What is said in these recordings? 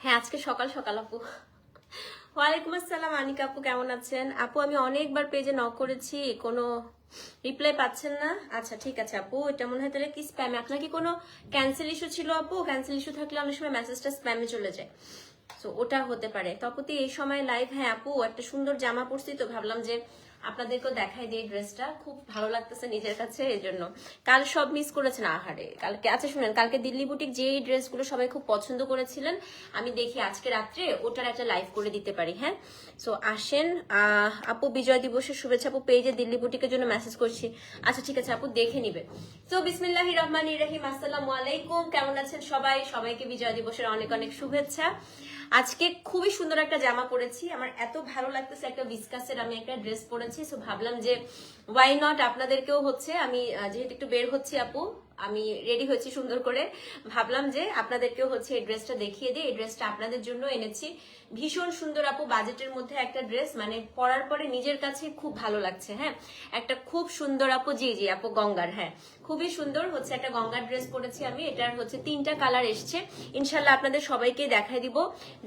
হ্যাঁ আজকে সকাল সকাল আপু। ওয়ালাইকুম আসসালাম, আনিকা আপু কেমন আছেন? আপু, আমি অনেকবার পেজে ন করেছি, কোনো রিপ্লাই পাচ্ছেন না? আচ্ছা ঠিক আছে আপু, এটা মনে হয় তাহলে কি স্প্যামে আপনার কি কোনো ক্যান্সেল ইস্যু ছিল আপু? ক্যান্সেল ইস্যু থাকলে অনেক সময় মেসেজটা স্প্যামে চলে যায়। তো ওটা হতে পারে। তপতি, এই সময় লাইভ হ্যাঁ আপু, একটা সুন্দর জামা পরছি তো ভাবলাম যে আপনাদেরকেও দেখাই দিই ড্রেসটা খুব ভালো লাগতেছে নিজের কাছে এই জন্য কাল সব মিস করেছেন, আহারে। কালকে আচ্ছা শুনেন, কালকে দিল্লি বুটিক যেই ড্রেসগুলো সবাই খুব পছন্দ করেছিলেন, আমি দেখি আজকে রাত্রে, ওটার একটা লাইভ করে দিতে পারি হ্যাঁ? সো আসেন আপু, বিজয় দিবসের শুভেচ্ছা, আপু পেজে দিল্লি বুটিকের জন্য মেসেজ করছি। আচ্ছা ঠিক আছে, আপু, দেখে নিবে। তো বিসমিল্লাহ রহমান রহিম, আসসালামু আলাইকুম, কেমন আছেন সবাই? সবাইকে বিজয় দিবসের অনেক অনেক শুভেচ্ছা। আজকে খুবই সুন্দর একটা জামা পরেছি। আমার এত ভালো লাগতেছে একটা বিসকাসের আমি একটা ড্রেস পরেছি। সো ভাবলাম যে ওয়াই নট আপনাদেরকেও হচ্ছে আমি যেহেতু একটু বের হচ্ছি আপু, আমি রেডি হচ্ছি সুন্দর করে। ভাবলাম যে, আপনাদেরকেও হচ্ছে এই ড্রেসটা দেখিয়ে দিই এই ড্রেসটা আপনাদের জন্য এনেছি। ভীষণ সুন্দর আপু বাজেটের মধ্যে একটা ড্রেস মানে পরার পরে নিজের কাছে খুব ভালো লাগছে হ্যাঁ? একটা খুব সুন্দর আপু, জি জি, আপু, গঙ্গার হ্যাঁ? খুবই সুন্দর হচ্ছে একটা গঙ্গার ড্রেস পরেছি আমি। এটার হচ্ছে তিনটা কালার এসছে। ইনশাল্লাহ আপনাদের সবাইকে দেখাই দিব।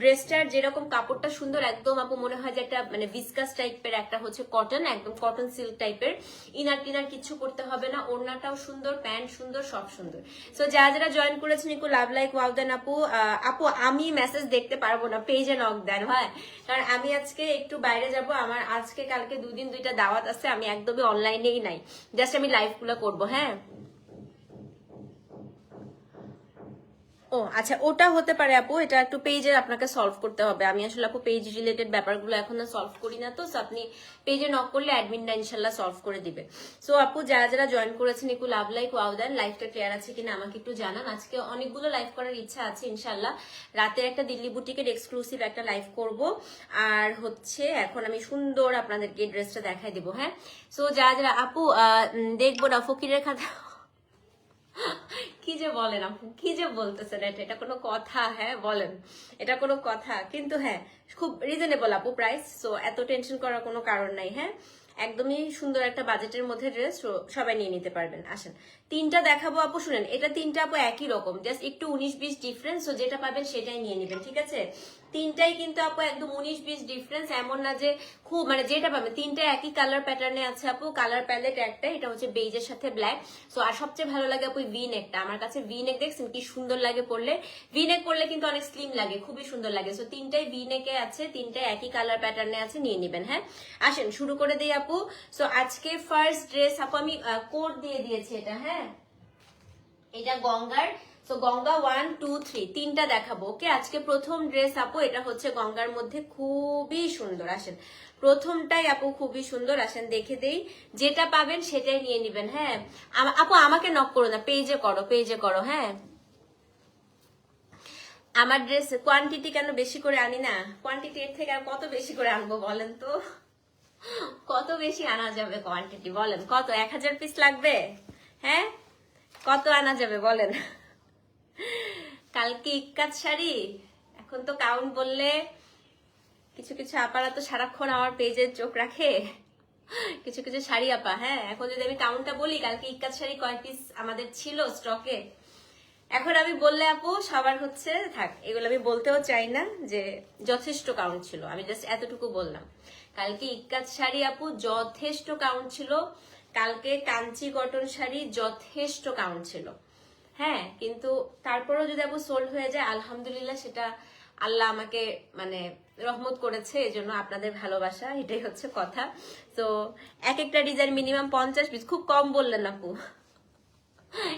ড্রেসটার যেরকম কাপড়টা সুন্দর, একদম আপু মনে হয় যে একটা মানে ভিসকাস টাইপের একটা হচ্ছে কটন একদম কটন সিল্ক টাইপের ইনার টিনার কিছু করতে হবে না, ওড়নাটাও সুন্দর প্যান্ট সুন্দর, সব সুন্দর। সো যারা যারা জয়েন করেছেন একটু লাভ লাইক ওয়াও দেন আপু আপু, আমি মেসেজ দেখতে পারব না পেজে নক দেন, হয়? কারণ আমি আজকে একটু বাইরে যাব, আমার আজকে, কালকে দুদিন দুইটা দাওয়াত আছে, আমি একদমই অনলাইনেই নাই। জাস্ট আমি লাইভগুলো করব হ্যাঁ? ও আচ্ছা ওটা হতে পারে আপু, এটা একটু পেজের আপনাকে সলভ করতে হবে। আমি আসলে আপু পেজ রিলেটেড ব্যাপারগুলো এখন সলভ করি না তো আপনি পেজে নক করলে অ্যাডমিনটা ইনশাল্লাহ সলভ করে দিবে। সো আপু, যারা যারা জয়েন করেছেন, একটু লাভ লাইক ওয়াও দেন লাইফটা ক্লিয়ার আছে কিনা আমাকে একটু জানান। আজকে অনেকগুলো লাইভ করার ইচ্ছা আছে ইনশাল্লাহ। রাতে একটা দিল্লি বুটিকের এক্সক্লুসিভ একটা লাইভ করব। আর হচ্ছে, এখন আমি সুন্দর আপনাদেরকে ড্রেসটা দেখাই দেবো হ্যাঁ? সো যারা যারা, আপু দেখব না, ফকিরের খাতা কি যে বলেন আপু, কি যে বলতেছেন, এটা এটা কোনো কথা হ্যাঁ বলেন, এটা কোনো কথা, কিন্তু হ্যাঁ খুব রিজনেবল আপু প্রাইস সো এত টেনশন করার কোনো কারণ নাই হ্যাঁ একদমই সুন্দর একটা বাজেটের মধ্যে ড্রেস সবাই নিয়ে নিতে পারবেন, আসেন। তিনটা দেখাবো আপু, শুনেন, এটা তিনটা আপু একই রকম জাস্ট একটু উনিশ বিশ ডিফারেন্স তো যেটা পাবেন সেটাই নিয়ে নেবেন, ঠিক আছে? তিনটাই কিন্তু আপু একদম উনিশ বিশ ডিফারেন্স এমন না যে খুব মানে যেটা পাবেন, তিনটা একই কালার প্যাটার্নে আছে আপু কালার প্যালেট একটা, এটা হচ্ছে বেজের সাথে ব্ল্যাক সো আর সবচেয়ে ভালো লাগে আপু ভি নেকটা আমার কাছে ভি নেক দেখছেন কি সুন্দর লাগে পরলে? ভি নেক পরলে কিন্তু অনেক স্লিম লাগে, খুবই সুন্দর লাগে সো তিনটাই ভি নেকে আছে তিনটাই একই কালার প্যাটার্নে আছে, নিয়ে নেবেন হ্যাঁ? আসেন, শুরু করে দিই আপু সো আজকে ফার্স্ট ড্রেস আপু আমি কোড দিয়ে দিয়েছি এটা হ্যাঁ? এটা গঙ্গার তো গঙ্গা ওয়ান টু থ্রি তিনটা দেখাবো ওকে আজকে প্রথম ড্রেস আপু, এটা হচ্ছে গঙ্গার মধ্যে খুবই সুন্দর, আসেন। প্রথমটাই আপু খুবই সুন্দর, আসেন, দেখে দেই। যেটা পাবেন সেটাই নিয়ে নিবেন হ্যাঁ? আপু, আমাকে নক করো না পেজে করো পেজে করো হ্যাঁ? আমার ড্রেস কোয়ান্টিটি কেন বেশি করে আনি না? কোয়ান্টিটি এর থেকে আর কত বেশি করে আনব বলেন তো? কত বেশি আনা যাবে কোয়ান্টিটি বলেন? কত? এক হাজার পিস লাগবে? হ্যাঁ? কত আনা যাবে বলেন? কালকে ইক্কাত শাড়ি? এখন তো কাউন্ট বললে কিছু কিছু আপারা তো সারাক্ষণ আমার পেজে চোখ রাখে। কিছু কিছু শাড়ি আপা হ্যাঁ এখন যদি আমি কাউন্টটা বলি, কালকে ইক্কাত শাড়ি কয় পিস আমাদের ছিল স্টকে এখন আমি বললে আপু, সবার হচ্ছে, থাক, এগুলো আমি বলতেও চাই না যে যথেষ্ট কাউন্ট ছিল, আমি জাস্ট এতটুকু বললাম। কালকে ইক্কাত শাড়ি আপু, যথেষ্ট কাউন্ট ছিল কালকে কাঞ্চি কটন শাড়ি যথেষ্ট কাউন্ট ছিল। হ্যাঁ কিন্তু তারপরেও যদি আপু সোল্ড হয়ে যায়, আলহামদুলিল্লাহ সেটা আল্লাহ আমাকে মানে রহমত করেছে এই জন্য আপনাদের ভালোবাসা, এটাই হচ্ছে কথা। তো এক একটা ডিজাইন মিনিমাম পঞ্চাশ পিস খুব কম বললেন আপু।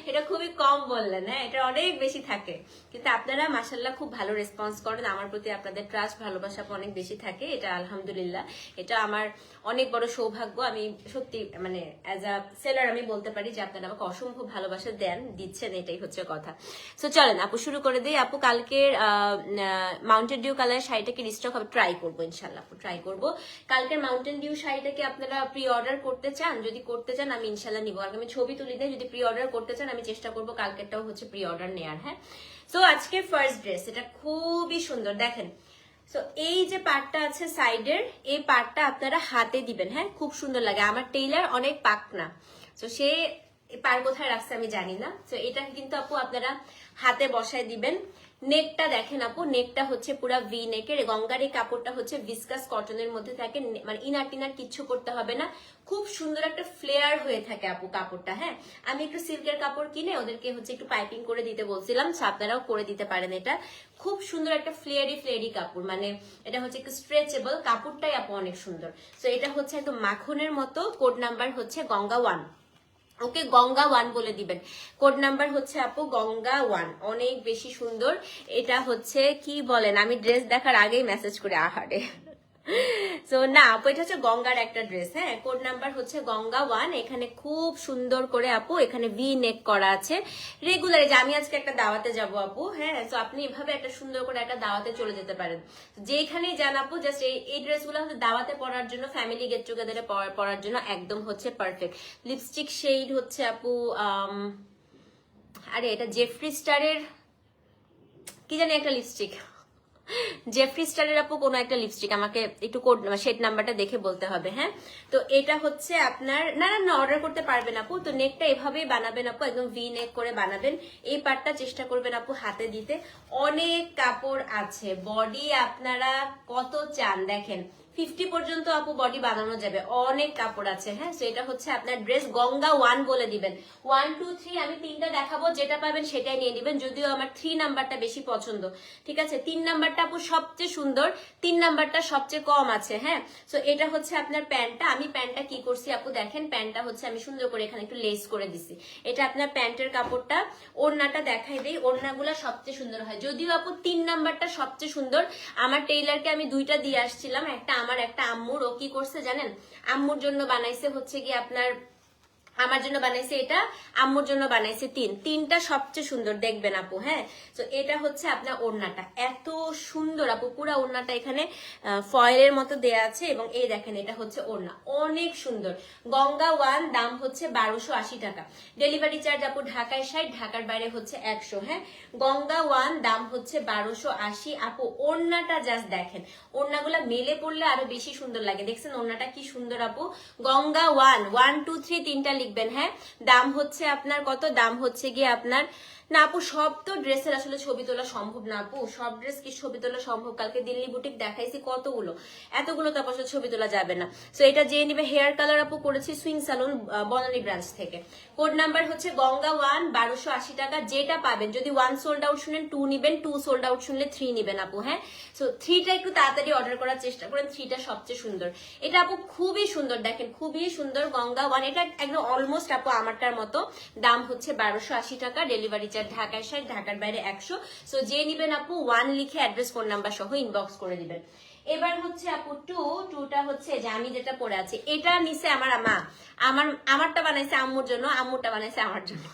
এটা খুবই কম বললেন হ্যাঁ? এটা অনেক বেশি থাকে। কিন্তু আপনারা মাসাল্লাহ খুব ভালো রেসপন্স করেন। আমার প্রতি আপনাদের ট্রাস্ট ভালোবাসা অনেক বেশি থাকে। এটা আলহামদুলিল্লাহ। এটা আমার অনেক বড় সৌভাগ্য। আমি সত্যি মানে অ্যাজ আ সেলার আমি বলতে পারি যে, আপনারা আমাকে অসম্ভব ভালোবাসা দেন, দিচ্ছেন, এটাই হচ্ছে কথা। সো চলেন, আপু, শুরু করে দিই। আপু, কালকের মাউন্টেন ডিউ কালার শাড়িটাকে রিস্টক হবে? ট্রাই করব ইনশাল্লাহ আপু ট্রাই করব। কালকের মাউন্টেন ডিউ শাড়িটাকে আপনারা প্রি অর্ডার করতে চান? যদি করতে চান, আমি ইনশাল্লাহ নিবো। আর আমি ছবি তুলি দেয় যদি প্রি অর্ডার করতে চান, আমি আমি চেষ্টা করব কালকেরটাও হচ্ছে প্রি অর্ডার নেওয়ার হ্যাঁ? সো আজকে ফার্স্ট ড্রেস এটা খুবই সুন্দর, দেখেন। সো এই যে পার্টটা আছে সাইডের এই পার্টটা আপনারা হাতে দিবেন হ্যাঁ? খুব সুন্দর লাগে, আমার টেইলার অনেক পাকনা। সো সে পার কোথায় রাখছে আমি জানি না। তো এটা কিন্তু আপু আপনারা হাতে বসায় দিবেন। নেকটা দেখেন আপু, নেকটা হচ্ছে পুরা ভি নেকের গঙ্গার এই কাপড়টা হচ্ছে ভিসকাস কটনের মধ্যে থাকে মানে ইনার টিনার কিচ্ছু করতে হবে না। খুব সুন্দর একটা ফ্লেয়ার হয়ে থাকে আপু কাপড়টা হ্যাঁ? আমি একটু সিল্কের কাপড় কিনে ওদেরকে হচ্ছে একটু পাইপিং করে দিতে বলছিলাম আপনারাও করে দিতে পারেন এটা। খুব সুন্দর একটা ফ্লেয়ারি ফ্লেয়ারি কাপড় মানে এটা হচ্ছে একটু স্ট্রেচেবল কাপড়টাই আপু অনেক সুন্দর। তো এটা হচ্ছে একদম মাখনের মতো কোড নাম্বার হচ্ছে Ganga one okay Ganga one বলে দিবেন। কোড নাম্বার হচ্ছে আপু গঙ্গা ওয়ান। অনেক বেশি সুন্দর। এটা হচ্ছে, কি বলেন, আমি ড্রেস দেখার আগেই মেসেজ করে আহারে। তো না আপু এটা হচ্ছে গঙ্গার একটা ড্রেস হ্যাঁ? কোড নাম্বার হচ্ছে গঙ্গা ওয়ান এখানে খুব সুন্দর করে আপু এখানে ভি নেক করা আছে। রেগুলার যে আমি আজকে একটা দাওয়াতে যাব আপু হ্যাঁ? তো আপনি এভাবে একটা সুন্দর করে একটা দাওয়াতে চলে যেতে পারেন। যেখানেই যান আপু জাস্ট এই ড্রেসগুলো হচ্ছে দাওয়াতে পরার জন্য ফ্যামিলি গেট টুগেদারে পরার জন্য একদম হচ্ছে পারফেক্ট লিপস্টিক শেড হচ্ছে আপু আম, আরে এটা জেফ্রি স্টারের কি জানি একটা লিপস্টিক জেফ্রি স্টারের আপু কোনো একটা লিপস্টিক আমাকে একটু কোড শেড নাম্বারটা দেখে বলতে হবে হ্যাঁ? তো এটা হচ্ছে আপনার, না না না অর্ডার করতে পারবেন আপু। তো নেকটা এভাবেই বানাবেন আপু, একদম ভি নেক করে বানাবেন। এই পার্টটা চেষ্টা করবেন আপু হাতে দিতে। অনেক কাপড় আছে। বডি আপনারা কত চান, দেখেন। ফিফটি পর্যন্ত আপু বডি বানানো যাবে। অনেক কাপড় আছে হ্যাঁ? তো এটা হচ্ছে আপনার ড্রেস গঙ্গা ওয়ান বলে দিবেন। ওয়ান টু থ্রি আমি তিনটা দেখাবো, যেটা পাবেন সেটাই নিয়ে নিবেন, যদিও আমার থ্রি নাম্বারটা বেশি পছন্দ। ঠিক আছে? তিন নাম্বারটা আপু সবচেয়ে সুন্দর, তিন নাম্বারটা সবচেয়ে কম আছে হ্যাঁ? তো এটা হচ্ছে আপনার প্যান্টটা। আমি প্যান্টটা কি করছি আপু, দেখেন, প্যান্টটা হচ্ছে আমি সুন্দর করে এখানে একটু লেস করে দিছি। এটা আপনার প্যান্টের কাপড়টা। ওড়নাটা দেখাই দেই, ওড়নাগুলো সবচেয়ে সুন্দর হয়। যদিও আপু তিন নাম্বারটা সবচেয়ে সুন্দর, আমার টেইলারকে আমি দুইটা দিয়ে আসছিলাম, একটা আমার একটা আম্মুর ও কি করছে জানেন? আম্মুর জন্য বানাইছে হচ্ছে কি আপনার আমার জন্য বানাইছে এটা, আম্মুর জন্য বানাইছে তিন। তিনটা সবচেয়ে সুন্দর, দেখবেন আপু হ্যাঁ? তো এটা হচ্ছে আপনার ওড়নাটা। এত সুন্দর আপু, পুরো ওড়নাটা এখানে ফয়েলের মতো দেয়া আছে এবং এই দেখেন, এটা হচ্ছে ওড়না। অনেক সুন্দর। গঙ্গা ওয়ান, দাম হচ্ছে বারোশো আশি টাকা। ডেলিভারি চার্জ আপু, ঢাকায় ষাট, ঢাকার বাইরে হচ্ছে একশো হ্যাঁ? গঙ্গা ওয়ান, দাম হচ্ছে বারোশো আশি। আপু, ওড়নাটা জাস্ট দেখেন। ওড়নাগুলা মেলে পড়লে আরও বেশি সুন্দর লাগে। দেখছেন, ওড়নাটা কি সুন্দর আপু? Ganga one one two three তিনটা লিখবেন হ্যাঁ? দাম হচ্ছে আপনার কত? দাম হচ্ছে গিয়ে আপনার না, আপু, সব তো ড্রেসের আসলে ছবি তোলা সম্ভব না, আপু। সব ড্রেস কি ছবি তোলা সম্ভব? কালকে দিল্লি বুটিক দেখাইছি কতগুলো। এতগুলো তো আসলে ছবি তোলা যাবে না। তো এটা যে নিবে হেয়ার কালার আপু, করেছি সুইং সালুন বনানী ব্রাঞ্চ থেকে। কোড নাম্বার হচ্ছে গঙ্গা ওয়ান বারোশো আশি টাকা। যেটা পাবেন, যদি ওয়ান সোল্ড আউট শুনেন টু নিবেন টু সোল্ড আউট শুনলে থ্রি নিবেন, আপু হ্যাঁ? সো থ্রিটা একটু তাড়াতাড়ি অর্ডার করার চেষ্টা করেন থ্রিটা সবচেয়ে সুন্দর। এটা, আপু, খুবই সুন্দর, দেখেন, খুবই সুন্দর গঙ্গা ওয়ান এটা একদম অলমোস্ট আপু, আমারটার মতো। দাম হচ্ছে বারোশো আশি টাকা ডেলিভারি চার্জ ঢাকায় ষাট ঢাকার বাইরে একশো। সো যে নিবেন আপু ওয়ান লিখে অ্যাড্রেস ফোন নাম্বার সহ ইনবক্স করে দিবেন। এবার হচ্ছে আপু টু টুটা হচ্ছে যে আমি যেটা পরে আছি, এটা নিচে আমার মা আমার, আমারটা বানাইছে আম্মুর জন্য, আম্মুরটা বানাইছে আমার জন্য।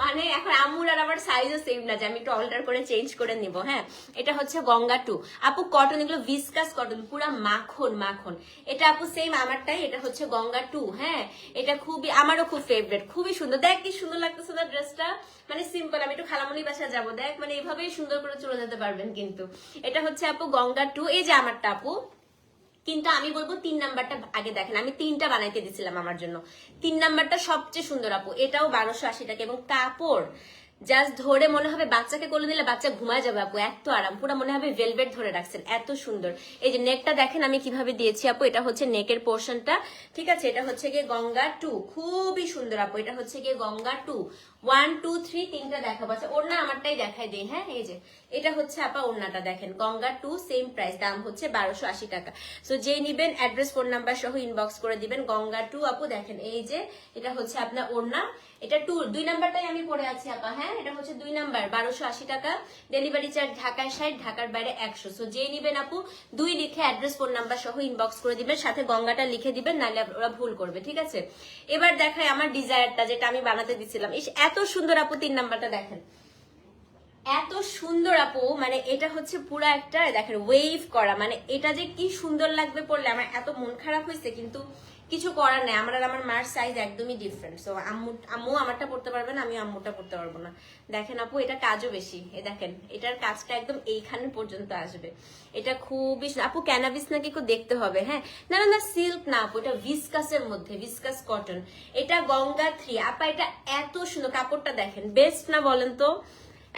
মানে এখন আম্মুর আর আমার সাইজও সেম না, যে আমি একটু অল্টার করে চেঞ্জ করে নিব হ্যাঁ? এটা হচ্ছে গঙ্গা টু আপু কটন এগুলো ভিসকাস কটন পুরা মাখন মাখন। এটা আপু সেম আমারটাই, এটা হচ্ছে গঙ্গা টু হ্যাঁ? এটা খুবই, আমারও খুব ফেভারিট খুবই সুন্দর। দেখ কি সুন্দর লাগতেছে না ড্রেসটা মানে সিম্পল আমি একটু খালামুনি বাসা যাব। দেখ মানে এইভাবেই সুন্দর করে চলে যেতে পারবেন কিন্তু। এটা হচ্ছে আপু গঙ্গা টু এই যে আমারটা আপু। কিন্তু আমি বলব তিন নাম্বারটা আগে দেখেন, আমি তিনটা বানাইতে দিছিলাম আমার জন্য। তিন নাম্বারটা সবচেয়ে সুন্দর আপু, এটাও বারোশো আশি টাকা। এবং কাপড় জাস্ট ধরে মনে হবে বাচ্চাকে কোলে দিলে বাচ্চা ঘুমায় যাবে আপু, এত আরাম, পুরো মনে হবে ভেলভেট ধরে রাখছেন, এত সুন্দর। এই যে নেকটা দেখেন আমি কীভাবে দিয়েছি আপু, এটা হচ্ছে নেকের পোর্শনটা ঠিক আছে? এটা হচ্ছে গিয়ে গঙ্গা টু খুবই সুন্দর আপু, এটা হচ্ছে গিয়ে Ganga two one two three তিনটা দেখাবো। আচ্ছা ওড়না আমারটাই দেখাই দিই হ্যাঁ? এই যে এটা হচ্ছে আপা ওড়নাটা দেখেন। গঙ্গা টু সেম প্রাইস দাম হচ্ছে বারোশো আশি টাকা। সো যে নিবেন অ্যাড্রেস ফোন নাম্বার সহ ইনবক্স করে দিবেন। গঙ্গা টু আপু দেখেন এই যে এটা হচ্ছে আপনার ওড়না। এটা টু দুই নাম্বারটাই আমি পরে আছি আপা হ্যাঁ? এটা হচ্ছে দুই নাম্বার বারোশো আশি টাকা। ডেলিভারি চার্জ ঢাকায় ষাট ঢাকার বাইরে একশো। সো যে নিবেন আপু দুই লিখে অ্যাড্রেস ফোন নাম্বার সহ ইনবক্স করে দিবেন। সাথে গঙ্গাটা লিখে দিবেন নাহলে ওরা ভুল করবে ঠিক আছে? এবার দেখায় আমার ডিজায়ারটা যেটা আমি বানাতে দিছিলাম। ইস, এত সুন্দর আপু, তিন নাম্বারটা দেখেন। এত সুন্দর আপু মানে এটা হচ্ছে পুরো একটা, দেখেন ওয়েভ করা মানে এটা যে কি সুন্দর লাগবে পড়লে আমার এত মন খারাপ হয়েছে, কিন্তু কিছু করার নেই। আমার আর আমার মার সাইজ একদমই ডিফারেন্ট সো আম্মু আম্মু আমারটা পড়তে পারবে না আমি আম্মুটা পড়তে পারব না। দেখেন আপু, এটা কাজও বেশি। এ দেখেন, এটার কাজটা একদম এইখানে পর্যন্ত আসবে। এটা খুবই আপু ক্যানাবিস নাকি একটু দেখতে হবে হ্যাঁ? না না না সিল্ক না আপু, এটা ভিসকাসের মধ্যে ভিসকাস কটন এটা গঙ্গা থ্রি আপা, এটা এত সুন্দর কাপড়টা দেখেন। বেস্ট না বলেন তো?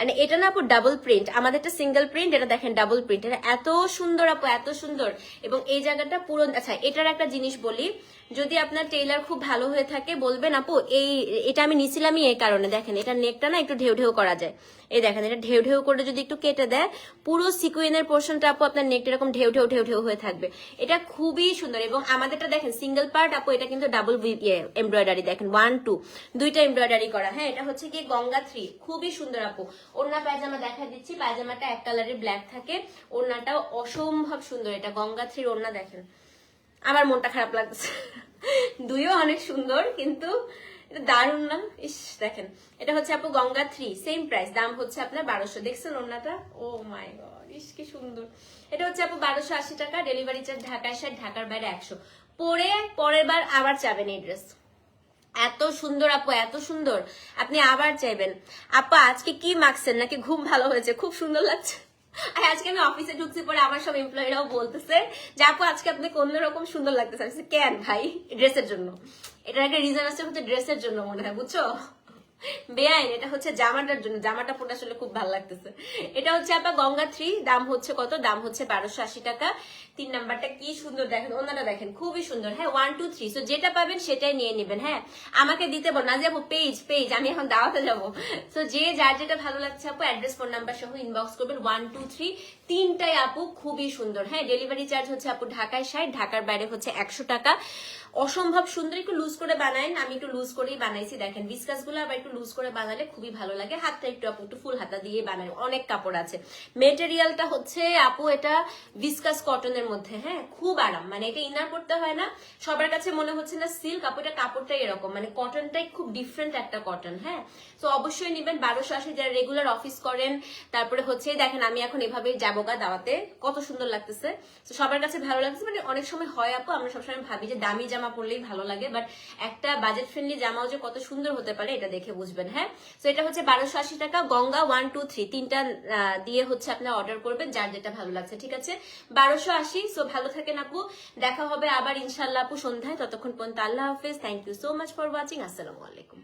And এটা না আপু ডাবল প্রিন্ট আমাদেরটা সিঙ্গেল প্রিন্ট এটা দেখেন ডাবল প্রিন্ট এটা এত সুন্দর আপু, এত সুন্দর। এবং এই জায়গাটা পুরো আচ্ছা এটার একটা জিনিস বলি। যদি আপনার টেইলার খুব ভালো হয়ে থাকে, বলবেন, আপু, এই, এটা আমি নিছিলামই এই কারণে। দেখেন এটা নেকটা না একটু ঢেউ ঢেউ করা যায়। এই দেখেন, এটা ঢেউ ঢেউ করে যদি একটু কেটে দেয়, পুরো সিকুইনের পোর্শনটা আপু, আপনার নেকটা এরকম ঢেউ ঢেউ ঢেউ ঢেউ হয়ে থাকবে। এটা খুবই সুন্দর এবং আমাদেরটা দেখেন সিঙ্গেল পার্ট আপু, এটা কিন্তু ডাবল এমব্রয়ডারি দেখেন ওয়ান টু দুইটা এমব্রয়ডারি করা। হ্যাঁ এটা হচ্ছে কি গঙ্গা থ্রি খুবই সুন্দর, আপু। ওড়না পায়জামা দেখা দিচ্ছি, পায়জামাটা এক কালারের ব্ল্যাক থাকে। ওড়নাটাও অসম্ভব সুন্দর, এটা গঙ্গা থ্রির ওড়না, দেখেন। আমার মনটা খারাপ লাগছে। দুইও অনেক সুন্দর, কিন্তু এটা দারুণ না? ইস, দেখেন, এটা হচ্ছে আপু গঙ্গা থ্রি সেম প্রাইস দাম হচ্ছে আপনার বারোশো। দেখছেন ওড়নাটা? ও মাই গড, ইস, কি সুন্দর। এটা হচ্ছে আপু বারোশো আশি টাকা ডেলিভারি চার্জ ঢাকায় ষাট ঢাকার বাইরে একশো। পরে, পরের বার আবার চাবেন এই ড্রেস এত সুন্দর আপু, এত সুন্দর। আপনি আবার চাইবেন। আপা, আজকে কি মাখছেন? নাকি ঘুম ভালো হয়েছে? খুব সুন্দর লাগছে। আর আজকে আমি অফিসে ঢুকছি পরে আমার সব এমপ্লয়িরাও বলতেছে যে, আপু, আজকে আপনি অন্যরকম সুন্দর লাগতেছে। কেন ভাই? ড্রেসের জন্য। এটার একটা রিজন আছে হচ্ছে ড্রেসের জন্য মনে হয়, বুঝছ? বেআইন, এটা হচ্ছে জামাটার জন্য, জামাটা পরে আসলে খুব ভালো লাগতেছে। এটা হচ্ছে আপনার গঙ্গা থ্রি, দাম হচ্ছে কত? দাম হচ্ছে বারোশো আশি টাকা। তিন নাম্বারটা কি সুন্দর দেখেন, ওনারা দেখেন, খুবই সুন্দর। হ্যাঁ ওয়ান টু থ্রি যেটা পাবেন সেটাই নিয়ে নেবেন হ্যাঁ। আমাকে দিতে বল, না যাব পেজ পেজ আমি এখন দাওয়াতে যাব। তো যে যার যেটা ভালো লাগছে আপু অ্যাড্রেস ফোন নাম্বার সহ ইনবক্স করবেন ওয়ান টু থ্রি তিনটাই আপু খুবই সুন্দর। হ্যাঁ ডেলিভারি চার্জ হচ্ছে আপু ঢাকায় ষাট, ঢাকার বাইরে হচ্ছে একশো টাকা। অসম্ভব সুন্দর, একটু লুজ করে বানায়েন। আমি একটু লুজ করেই বানাইছি, দেখেন বিস্কাসগুলো, আবার একটু লুজ করে বানালে খুবই ভালো লাগে। হাতটা একটু আপু, একটু ফুল হাতা দিয়ে বানাই, অনেক কাপড় আছে। মেটেরিয়ালটা হচ্ছে আপু এটা বিস্কাস কটনের মধ্যে হ্যাঁ খুব আরাম। মানে এটা ইনার করতে হয় না। সবার কাছে মনে হচ্ছে না সিল্ক আপু, এটা কাপড়টাই এরকম। মানে কটনটাই খুব ডিফারেন্ট একটা কটন হ্যাঁ। তো অবশ্যই নেবেন। বারোশো আশি যারা রেগুলার অফিস করেন, তারপরে হচ্ছে, দেখেন আমি এখন এভাবেই যাব গা দাওয়াতে কত সুন্দর লাগতেছে। তো সবার কাছে ভালো লাগছে মানে অনেক সময় হয় আপু, আমরা সবসময় ভাবি যে দামি জামা পরলেই ভালো লাগে বাট একটা বাজেট ফ্রেন্ডলি জামাও যে কত সুন্দর হতে পারে এটা দেখে বুঝবেন হ্যাঁ? তো এটা হচ্ছে বারোশো আশি টাকা, গঙ্গা ওয়ান টু থ্রি তিনটা দিয়ে হচ্ছে আপনার অর্ডার করবেন, যার যেটা ভালো লাগছে, ঠিক আছে? বারোশো আশি সো ভালো থাকেন আপু, দেখা হবে আবার ইনশাল্লাহ আপু সন্ধ্যায়, ততক্ষণ পর্যন্ত আল্লাহ হাফেজ thank you so much for watching আসসালামু আলাইকুম।